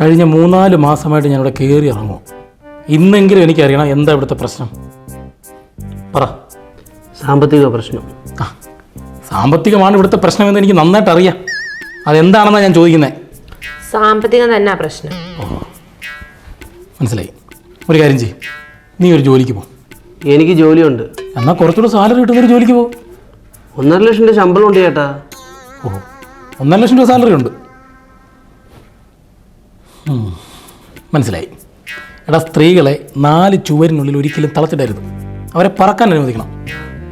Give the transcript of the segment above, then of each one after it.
കഴിഞ്ഞ മൂന്നാൽ മാസമായിട്ട് ഞാനിവിടെ കയറി ഇറങ്ങും. ഇന്നെങ്കിലും എനിക്കറിയണം എന്താ ഇവിടുത്തെ പ്രശ്നം. പറ. സാമ്പത്തിക പ്രശ്നം. ആ സാമ്പത്തികമാണ് ഇവിടുത്തെ പ്രശ്നമെന്ന് എനിക്ക് നന്നായിട്ട് അറിയാം അതെന്താണെന്നാണ് ഞാൻ ചോദിക്കുന്നത് സാമ്പത്തികം തന്നെ പ്രശ്നം. മനസ്സിലായി. ഒരു കാര്യം ചെയ്യും. നീ ഒരു ജോലിക്ക് പോ. എനിക്ക് ജോലിയുണ്ട്. എന്നാൽ കുറച്ചുകൂടെ സാലറി കിട്ടുന്ന ഒരു ജോലിക്ക് പോ. ഒന്നര ലക്ഷം രൂപ ശമ്പളം ഉണ്ട് ചേട്ടാ. ഓ ഒന്നര ലക്ഷം രൂപ സാലറി ഉണ്ട്. മനസ്സിലായി. എടാ സ്ത്രീകളെ നാല് ചുവരിനുള്ളിൽ ഒരിക്കലും തളച്ചിടരുത്. അവരെ പറക്കാൻ അനുവദിക്കണം.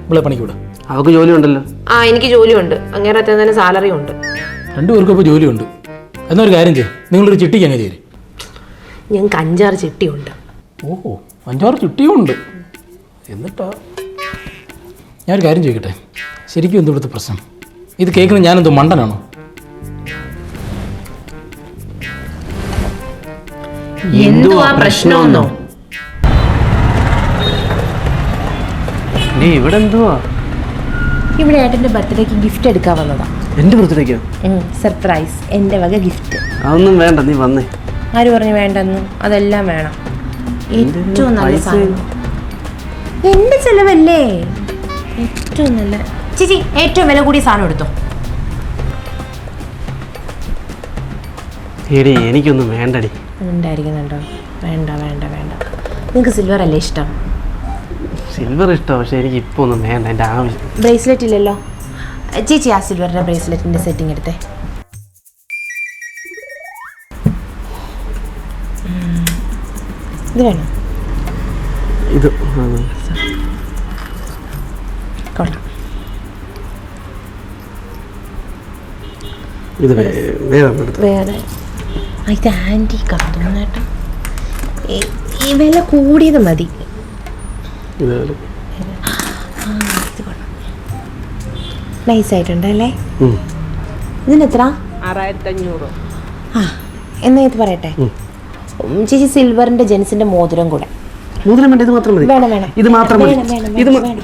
ഇവിടെ പണിക്ക് വിടാം. അവൾക്ക് ജോലി ഉണ്ടല്ലോ ആ എനിക്ക് ജോലിയുണ്ട്. അങ്ങേറെ തന്നെ സാലറി ഉണ്ട് രണ്ടുപേർക്കും ഇപ്പോൾ ജോലിയുണ്ട്. എന്നൊരു കാര്യം ചെയ്യും. നിങ്ങളൊരു ചിട്ടിക്ക് അങ്ങ് ചേരും. ഞങ്ങൾക്ക് അഞ്ചാറ് ചിട്ടിയുണ്ട്. ഓഹോ അഞ്ചാറ് ചിട്ടിയുണ്ട്. ഉണ്ട് എന്നിട്ടാ? ഞാനൊരു കാര്യം ചോദിക്കട്ടെ? ശരിക്കും എന്ത് ഇവിടുത്തെ പ്രശ്നം. ഇത് കേൾക്കുന്നത് ഞാനെന്തോ മണ്ടനാണോ? എന്തുവാ പ്രശ്നമെന്നോ? നീ ഇവിടെ എന്തുവാ? ഇവിടെ ഏട്ടന്റെ ബർത്ത്ഡേക്ക് ഗിഫ്റ്റ് എടുക്കാൻ വന്നതാ. എന്റെ ബർത്ത്ഡേക്കോ? സർപ്രൈസ് എന്റെ വക ഗിഫ്റ്റ് അതൊന്നും വേണ്ട നീ വന്നേ. ആര് പറഞ്ഞു വേണ്ടെന്ന്? അതെല്ലാം വേണം. ഏറ്റവും നല്ല സാധനം. എന്റെ ചെലവല്ലേ? ഏറ്റവും നല്ല ചേച്ചി ഏറ്റവും വില കൂടിയ സാധനം എടുത്തോ. എടി എനിക്കൊന്നും വേണ്ടടി. ഉണ്ടായിരിക്കുന്നുണ്ടോ വേണ്ട വേണ്ട വേണ്ട. നിങ്ങൾക്ക് സിൽവർ അല്ലേ ഇഷ്ടം? സിൽവർ ഇഷ്ടമാണ് പക്ഷേ എനിക്ക് ഇപ്പോൾ ഒന്നും വേണ്ട എന്റെ ആവശ്യം. ബ്രേസ്ലെറ്റ് ഇല്ലല്ലോ. ചേച്ചി ആ സിൽവറിന്റെ ബ്രേസ്ലെറ്റിന്റെ സെറ്റിംഗ് എടുത്തേ. ഇത് വേണം? ഇത് കൊള്ളാം. ഇത് വേറെ വേറെ ഇത് ആന്റീക്കാണ് കേട്ടോ. ഈ വില കൂടിയത് മതി. നൈസ് ആയിട്ടുണ്ട് അല്ലേ. ഇതിന് എത്ര ആറായിരത്തി അഞ്ഞൂറ് ആ എന്നാ ഇത് പറയട്ടെ? ചേച്ചി സിൽവറിന്റെ ജെൻസിന്റെ മോതിരം കൂടെ. മോതിരം വേണ്ട ഇത് മാത്രം മതി. വേണം വേണം. ഇത് മാത്രം മതി. വേണം, വേണം, ഇത് വേണ്ട.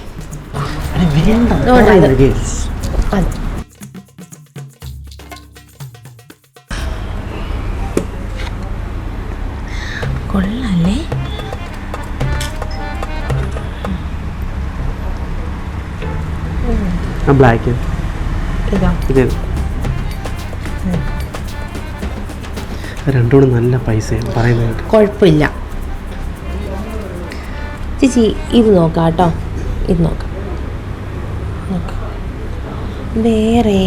ആ ബ്ലാക്ക് ഇതോ. രണ്ടുകൂടെ നല്ല പൈസയാണ് പറയുന്നത്. കുഴപ്പമില്ല. ചേച്ചി ഇത് നോക്കാം കേട്ടോ. ഇത് നോക്കാം. വേറെ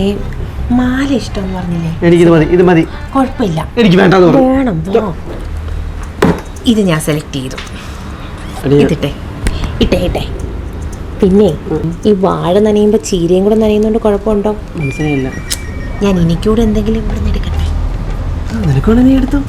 മാല ഇഷ്ടം പറഞ്ഞില്ലേ? എനിക്കിത് മതി ഇത് മതി. കുഴപ്പമില്ല. എനിക്ക് വേണ്ട വേണം. ഇത് ഞാൻ സെലക്ട് ചെയ്തു. ഇതിട്ടെ. ഇട്ടേ ഇട്ടേ. പിന്നെ ഈ വാഴ നനയുമ്പോൾ ചീരയും കൂടെ നനയുന്നോണ്ട് കുഴപ്പമുണ്ടോ? മനസ്സിലായില്ല. ഞാൻ എനിക്കൂടെ എന്തെങ്കിലും ഇവിടെ നിന്ന് എടുക്കട്ടെ. നീ എടുത്തു.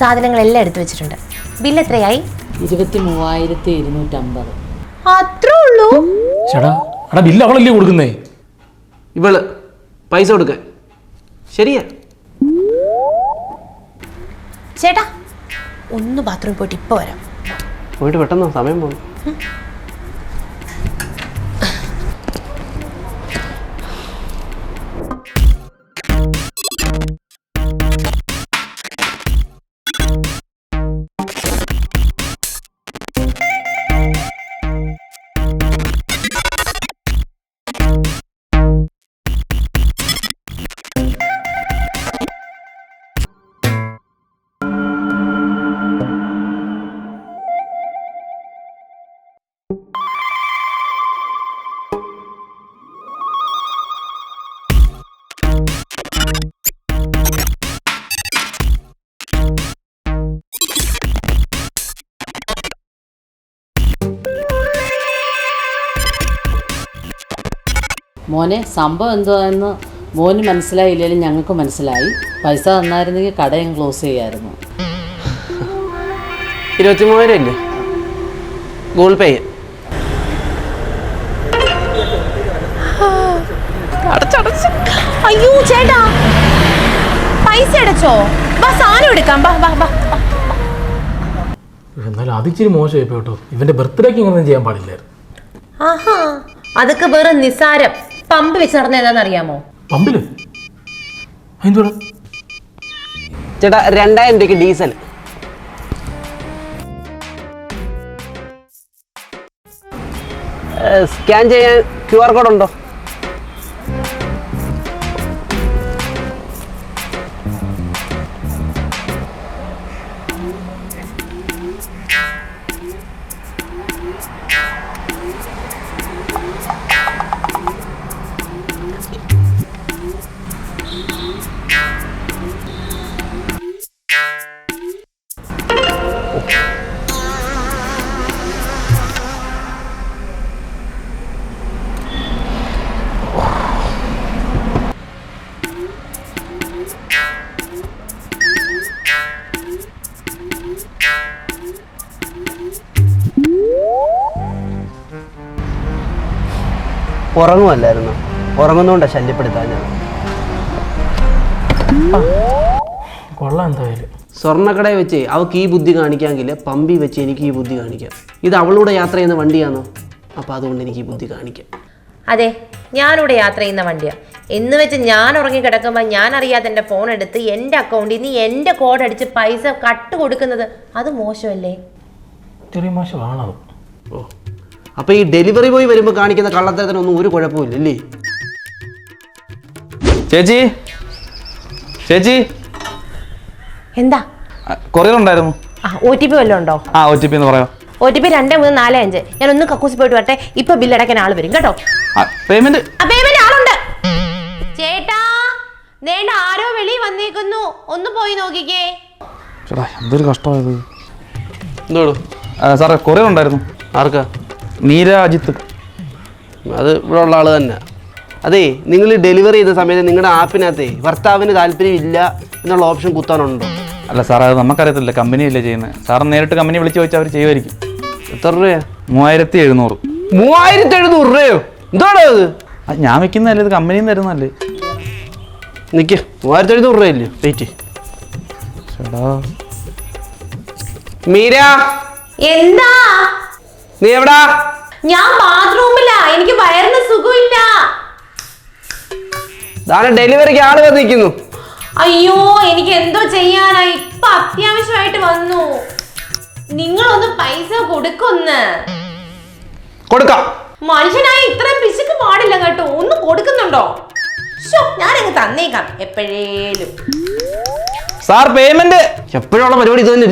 സാധനങ്ങളെല്ലാം എടുത്തു വെച്ചിട്ടുണ്ട്. ബില്ല് എത്രയായി? ഇരുപത്തി മൂവായിരത്തി ഇരുന്നൂറ്റമ്പത് അത്രേ ഉള്ളൂ? ചേട്ടാ എടാ ബില്ല് അവളല്ലേ കൊടുക്കുന്നേ? ഇവൾ പൈസ കൊടുക്കാൻ. ശരിയാ. ചേട്ടാ ഒന്ന് ബാത്റൂമിൽ പോയിട്ട് ഇപ്പോൾ വരാം. പോയിട്ട് പെട്ടെന്ന് സമയം പോകും മോനെ സംഭവം എന്തുവാന്ന് മോന് മനസ്സിലായില്ലെങ്കിലും ഞങ്ങൾക്ക് മനസ്സിലായി. പൈസ തന്നായിരുന്നെങ്കിൽ കടയും ക്ലോസ് ചെയ്യായിരുന്നു. ഇരുപത്തി മൂവായിരം ഇല്ലേ ഗൂഗിൾ പേ അയ്യോ ചേട്ടാ. പൈസ അടച്ചോ? വാ സാധനം എടുക്കാം. വാ വാ വാ എന്നാലും അതിച്ചിരി മോശമായി കേട്ടോ. ഇവന്റെ ബർത്ത്ഡേക്ക് ഇങ്ങനെ ചെയ്യാൻ പാടില്ലായിരുന്നു. ആഹാ അതൊക്കെ വെറും നിസാരം. പമ്പ് വെച്ച് നടന്ന ഏതാണെന്നറിയാമോ പമ്പിൽ? എന്തുവാ ചേട്ടാ രണ്ടായിരം രൂപയ്ക്ക് ഡീസൽ. സ്കാൻ ചെയ്യാൻ ക്യു ആർ കോഡ് ഉണ്ടോ? ഉറങ്ങുമല്ലായിരുന്നു. ഉറങ്ങുന്നോണ്ടാ ശല്യപ്പെടുത്താൻ ഞാൻ കൊള്ളാം എന്തായാലും. സ്വർണക്കടയിൽ വെച്ച് അവൾക്ക് ഈ ബുദ്ധി കാണിക്കാമെങ്കിൽ പമ്പി വെച്ച് എനിക്ക് ഈ ബുദ്ധി കാണിക്കാം. ഇത് അവളുടെ യാത്ര ചെയ്യുന്ന വണ്ടിയാണോ അപ്പോൾ അതുകൊണ്ട് എനിക്ക് ഈ ബുദ്ധി കാണിക്കാം. അതെ ഞാനിവിടെ യാത്ര ചെയ്യുന്ന വണ്ടിയാണ് എന്ന് വെച്ച് ഞാൻ ഉറങ്ങി കിടക്കുമ്പോൾ ഞാൻ അറിയാതെ എന്റെ ഫോൺ എടുത്ത് എന്റെ അക്കൗണ്ടിൽ നിന്ന് എന്റെ കോഡ് അടിച്ച് പൈസ കട്ട് കൊടുക്കുന്നത്. അത് മോശമല്ലേ? ചെറിയ മോശമാണത്. ഓ. അപ്പോൾ ഈ ഡെലിവറി ബോയ് വരുമ്പോൾ കാണിക്കുന്ന കള്ളത്തരത്തിനൊന്നും ഒരു കുഴപ്പമില്ല അല്ലേ ചേച്ചി? ചേച്ചി? എന്താ? കൊറിയർ ഉണ്ടായിരുന്നു ആ ഒ ടി പി വല്ലതും ഉണ്ടോ? ആ ഒ ടി പി എന്ന് പറയാം. ഒ ടി പി രണ്ട് മൂന്ന് നാല് അഞ്ച്. ഞാൻ ഒന്ന് കക്കൂസി പോയിട്ട് വരട്ടെ. ഇപ്പൊ ബില്ല് അടയ്ക്കാൻ ആൾ വരും കേട്ടോ? പേയ്മെന്റ് ആ പേയ്മെന്റ് ആളുണ്ട്. ചേട്ടാ നേണ്ട ആരോ വെളി വന്നേക്കുന്നു. ഒന്ന് പോയി നോക്കിക്കേ. ചേട്ടാ എന്തൊരു കഷ്ടമായത്. എന്തോടു? സാറേ കൊറിയർ ഉണ്ടായിരുന്നു ആർക്കാ? നീര അജിത്ത് അത് ഇവിടെ ഉള്ള ആൾ തന്നെ. അതേ നിങ്ങൾ ഡെലിവറി ചെയ്ത സമയത്ത് നിങ്ങളുടെ ആപ്പിനകത്തെ ഭർത്താവിന് താല്പര്യമില്ല എന്നുള്ള ഓപ്ഷൻ കുത്താനുണ്ടോ? അല്ല സാർ അത് നമുക്കറിയത്തില്ല. കമ്പനിയല്ലേ ചെയ്യുന്നത് സാർ നേരിട്ട് കമ്പനി വിളിച്ച് ചോദിച്ചാൽ അവർ ചെയ്യുമായിരിക്കും എത്ര രൂപയാ? മൂവായിരത്തി എഴുന്നൂറ് മൂവായിരത്തി എഴുന്നൂറ് രൂപയോ? എന്താണോ അത് അത് ഞാൻ വെക്കുന്നതല്ലേ ഇത് കമ്പനിയിൽ നിന്ന് തരുന്നതല്ലേ? നിൽക്ക് മൂവായിരത്തി എഴുന്നൂറ് രൂപയല്ലേ? വെയിറ്റ് മീരാ മീര? എന്താ? നീ എവിടാ? ഞാൻ ബാത്റൂമിലാ. എനിക്ക് വയറിന് സുഖമില്ല. ഡെലിവറിക്ക് ആൾ വന്നിരിക്കുന്നു. അയ്യോ എനിക്ക് എന്തോ ചെയ്യാനാ. ഇപ്പൊ അത്യാവശ്യമായിട്ട് വന്നു. നിങ്ങളൊന്ന് പൈസ കൊടുക്കൊന്ന്. കൊടുക്കാം. മനുഷ്യനായി ഇത്രയും പിശുക്ക് പാടില്ല കേട്ടോ. ഒന്ന് കൊടുക്കുന്നുണ്ടോ? ഞാൻ ഞാനങ്ങ് തന്നേക്കാം. എപ്പോഴേലും. സാർ പേയ്മെന്റ് എപ്പോഴുള്ള പരിപാടി ഇത് തന്നെ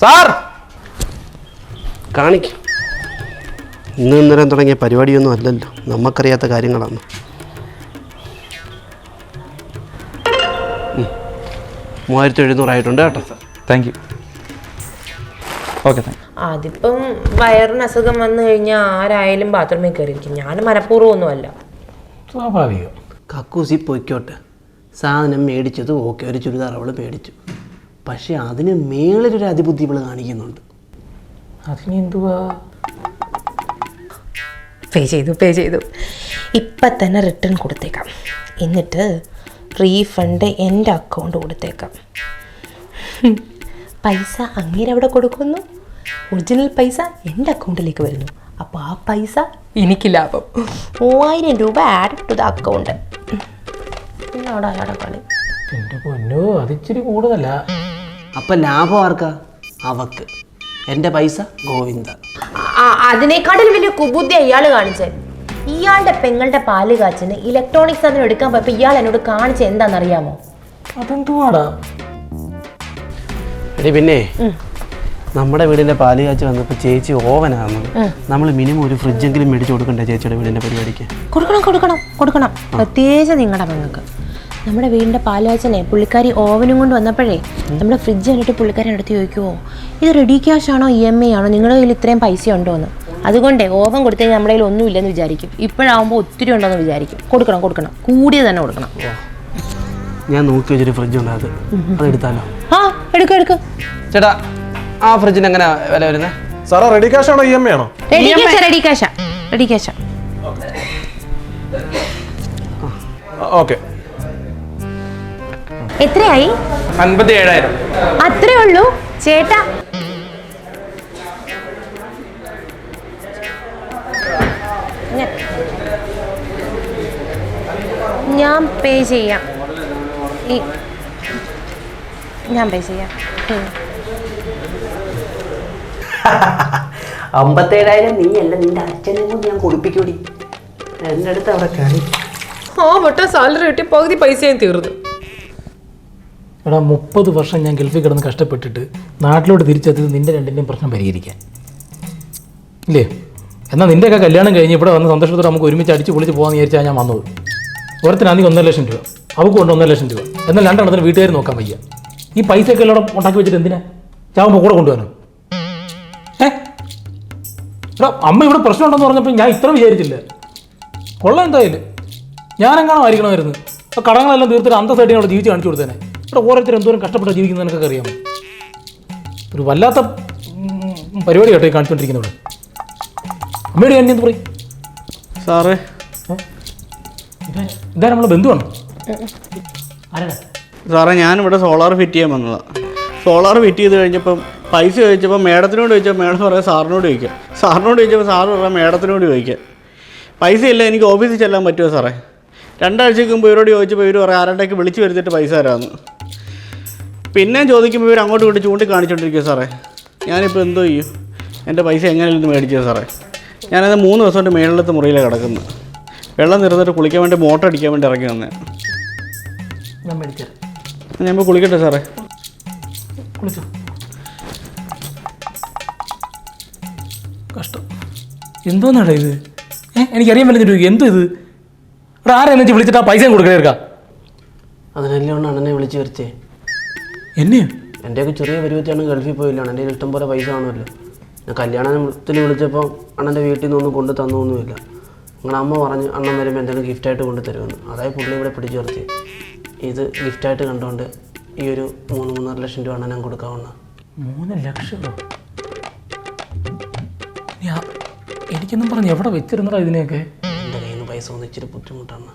സാർ കാണിക്കും. ഇന്ന് ഇന്നലെ തുടങ്ങിയ പരിപാടിയൊന്നും അല്ലല്ലോ. നമുക്കറിയാത്ത കാര്യങ്ങളാണ്. മൂവായിരത്തി എഴുന്നൂറായിട്ടുണ്ട് കേട്ടോ. താങ്ക് യു ഓക്കെ താങ്ക് അതിപ്പം വയറിന് അസുഖം വന്നു കഴിഞ്ഞാൽ ആരായാലും ബാത്റൂമിൽ കയറിയിരിക്കും ഞാൻ മനഃപൂർവം ഒന്നുമല്ല സ്വാഭാവികം. കക്കൂസി പൊയ്ക്കോട്ടെ. സാധനം മേടിച്ചത് ഓക്കെ. ഒരു ചുരിദാർ അവൾ മേടിച്ചു. പക്ഷെ അതിന് മേളിലൊരു അതിബുദ്ധി ഇവൾ കാണിക്കുന്നുണ്ട്. അതിന് എന്തുവാ പേ ചെയ്തു പേ ചെയ്തു. ഇപ്പം തന്നെ റിട്ടേൺ കൊടുത്തേക്കാം. എന്നിട്ട് റീഫണ്ട് എന്റെ അക്കൗണ്ട് കൊടുത്തേക്കാം. പൈസ അങ്ങേരെ അവിടെ കൊടുക്കുന്നു. ഒറിജിനൽ പൈസ എന്റെ അക്കൗണ്ടിലേക്ക് വരുന്നു. അപ്പോൾ ആ പൈസ എനിക്ക് ലാഭം. മൂവായിരം രൂപ ആഡ് ടു ദ അക്കൗണ്ട് പിന്നെ അവിടെ അയാളുടെ കളി? എന്റെ പൊന്നോ അതിച്ചിരി കൂടുതല. അപ്പം ലാഭം ആർക്കാ? അവക്ക്. എന്റെ പൈസ ഗോവിന്ദ. ആ- അതിനേക്കാട്ടിലും വലിയ കുബുദ്ധി ഇയാൾ കാണിച്ചത് ഇയാളുടെ പെങ്ങളുടെ പാൽ കാച്ചിന് ഇലക്ട്രോണിക് സാധനം എടുക്കാൻ പോയപ്പോ ഇയാൾ എന്നോട് കാണിച്ച എന്താണെന്നറിയാമോ? അതെന്തുവാടാ? എടി പിന്നെ നമ്മുടെ വീടിന്റെ പാൽ കാച്ച് വന്നപ്പോ ചേച്ചി ഓവനാണ്. നമ്മൾ മിനിമം ഒരു ഫ്രിഡ്ജെങ്കിലും മേടിച്ചു കൊടുക്കണ്ടേ ചേച്ചിയുടെ വീടിന്റെ പരിപാടിക്ക്? കൊടുക്കണം കൊടുക്കണം കൊടുക്കണം. പ്രത്യേകിച്ച് നിങ്ങളുടെ പെങ്ങൾക്ക്. നമ്മുടെ വീടിന്റെ പാലാച്ചനെ പുള്ളിക്കാരി ഓവനും കൊണ്ട് വന്നപ്പോഴേ നമ്മുടെ ഫ്രിഡ്ജ് കണ്ടിട്ട് പുള്ളിക്കാരൻ അടുത്ത് ചോദിക്കുമോ ഇത് റെഡി ക്യാഷ് ആണോ ഇ എം ഐ ആണോ? നിങ്ങളുടെ കയ്യിൽ ഇത്രയും പൈസ ഉണ്ടോ? എന്ന്. അതുകൊണ്ടേ ഓവൻ കൊടുത്തു കഴിഞ്ഞാൽ നമ്മുടെ കയ്യിൽ ഒന്നും ഇല്ലെന്ന് വിചാരിക്കും. ഇപ്പോഴാവുമ്പോൾ ഒത്തിരി ഉണ്ടെന്ന് വിചാരിക്കും. കൊടുക്കണം കൊടുക്കണം. കൂടിയ തന്നെ കൊടുക്കണം. ഞാൻ നോക്കി വെച്ചൊരു ഫ്രിഡ്ജ് ഉണ്ട് അത്. അതെടുത്താലോ ആ എടുക്കും എടുക്കും. ചേട്ടാ ആ ഫ്രിഡ്ജിന് എങ്ങനെ വില വരുന്നത് സാറേ റെഡി ക്യാഷ് ആണോ ഇ എം ഐ ആണോ? Ready cash ready cash ready cash okay എത്രയായി? അൻപത്തി ഏഴായിരം അത്രേ ഉള്ളൂ? ചേട്ടാ. ഞാൻ പേ ചെയ്യാം. ഈ ഞാൻ പേ ചെയ്യാം. അമ്പത്തേഴായിരം നീ അല്ല നിന്റെ അച്ഛനും കൂടി ഞാൻ കൊടുപ്പിക്കൂടി. എന്റെ അടുത്ത് അവിടെ കയറി. ആ മുട്ട സാലറി കിട്ടി പകുതി പൈസയും തീർന്നു. എടാ മുപ്പത് വർഷം ഞാൻ ഗൾഫിൽ കിടന്ന് കഷ്ടപ്പെട്ടിട്ട് നാട്ടിലോട്ട് തിരിച്ചെത്തിയത് നിന്റെ രണ്ടിന്റെയും പ്രശ്നം പരിഹരിക്കാൻ. ഇല്ലേ? എന്നാൽ നിന്റെയൊക്കെ കല്യാണം കഴിഞ്ഞ് ഇവിടെ വന്ന് സന്തോഷത്തോടെ നമുക്ക് ഒരുമിച്ച് അടിച്ച് പൊളിച്ച് പോകാമെന്ന് വിചാരിച്ചാൽ ഞാൻ വന്നത്. ഓരോരുത്തരാണെങ്കിൽ ഒന്നര ലക്ഷം രൂപ. അവൾക്ക് കൊണ്ട് ഒന്നര ലക്ഷം രൂപ. എന്നാൽ രണ്ടെണ്ണത്തിന് വീട്ടുകാർ നോക്കാൻ വയ്യ. ഈ പൈസയൊക്കെ എല്ലാം ഉണ്ടാക്കി വെച്ചിട്ട് എന്തിനാ? ചാവുമ്പോൾ കൂടെ കൊണ്ടുപോകാനോ ഏ? അമ്മ ഇവിടെ പ്രശ്നമുണ്ടെന്ന് പറഞ്ഞപ്പോൾ ഞാൻ ഇത്ര വിചാരിച്ചില്ല. കൊള്ളാം എന്തായാലും. ഞാനെങ്ങാണോ ആയിരിക്കണമായിരുന്നു. അപ്പോൾ കടങ്ങളെല്ലാം തീർത്തിട്ട് അന്തസ്സായിട്ട് അവിടെ ജീവിച്ച് കാണിച്ചു കൊടുത്തേനെ ഇവിടെ ഓരോരുത്തർ എന്തോരം കഷ്ടപ്പെട്ട് ജീവിക്കുന്നത് എനിക്കൊക്കെ അറിയാമോ? ഒരു വല്ലാത്ത പരിപാടി കേട്ടോ ഈ കാണിച്ചുകൊണ്ടിരിക്കുന്നത് ഇവിടെ. അമ്മയുടെ എന്ത് പറയും? സാറേ. ഇതാ നമ്മളെ ബന്ധുവാണ്. സാറേ ഞാനിവിടെ സോളാർ ഫിറ്റ് ചെയ്യാൻ വന്നതാണ് സോളാർ ഫിറ്റ് ചെയ്ത് കഴിഞ്ഞപ്പം പൈസ ചോദിച്ചപ്പോൾ മേഡത്തിനോട് ചോദിച്ചാൽ മേഡം പറയാം സാറിനോട് ചോദിക്കാം. സാറിനോട് ചോദിച്ചപ്പോൾ സാറ് പറയാം മേഡത്തിനോട് ചോദിക്കാം. പൈസ ഇല്ല എനിക്ക് ഓഫീസിൽ ചെല്ലാൻ പറ്റുമോ സാറേ? രണ്ടാഴ്ചക്ക് മുമ്പ് ഇവരോട് ചോദിച്ചപ്പോൾ ഇവർ പറയാം ആരുടെയൊക്കെ വിളിച്ച് വരുത്തിയിട്ട് പൈസ തരാമെന്ന്. പിന്നെയും ചോദിക്കുമ്പോൾ ഇവർ അങ്ങോട്ട് ഇങ്ങോട്ട് ചൂണ്ടി കാണിച്ചുകൊണ്ടിരിക്കുക സാറേ. ഞാനിപ്പോൾ എന്തോ ചെയ്യും? എന്റെ പൈസ എങ്ങനെയല്ലെന്ന് മേടിച്ചത് സാറേ? ഞാനത് മൂന്ന് ദിവസം കൊണ്ട് മേളിലത്തെ മുറിയിലെ കിടക്കുന്നത് വെള്ളം നിറന്നിട്ട് കുളിക്കാൻ വേണ്ടി മോട്ടർ അടിക്കാൻ വേണ്ടി ഇറങ്ങി വന്നേ. ഞാൻ ഇപ്പോൾ കുളിക്കട്ടെ സാറേ. കുളിച്ചോ? കഷ്ടം. എന്തോന്നാടാ ഇത്? ഏഹ് എനിക്കറിയാൻ പറ്റുന്നില്ല എന്തോ ഇത്? ഇവിടെ ആരെന്നു വെച്ച് വിളിച്ചിട്ട് ആ പൈസയും കൊടുക്കണേ അതിനെല്ലാം അണ്ണനെ വിളിച്ച് വരുത്തേ. എന്നെയോ എന്റെയൊക്കെ ചെറിയ പരുവത്തിയാണ് ഗൾഫിൽ പോയില്ലാണ് എന്റെ ഇഷ്ടം പോലെ പൈസ കാണുമല്ലോ. ഞാൻ കല്യാണത്തിന് വിളിച്ചപ്പോൾ അണ്ണന്റെ വീട്ടിൽ നിന്നൊന്നും കൊണ്ട് തന്നൊന്നുമില്ല. നിങ്ങളുടെ അമ്മ പറഞ്ഞ് അണ്ണൻ വരുമ്പോൾ എന്തെങ്കിലും ഗിഫ്റ്റായിട്ട് കൊണ്ട് തരുമെന്ന്. അതായത് പുള്ളി ഇവിടെ പിടിച്ചു നിർത്തി. ഇത് ഗിഫ്റ്റായിട്ട് കണ്ടുകൊണ്ട് ഈ ഒരു മൂന്ന് മൂന്നര ലക്ഷം രൂപ അണ്ണൻ കൊടുക്കാവുന്ന. മൂന്ന് ലക്ഷം എനിക്കൊന്നും പറഞ്ഞു എവിടെ വെച്ചിരുന്നടാ ഇതിനെയൊക്കെ? എന്റെ കയ്യിൽ നിന്ന് പൈസ ഒന്നും ഇച്ചിരി ബുദ്ധിമുട്ടാണ്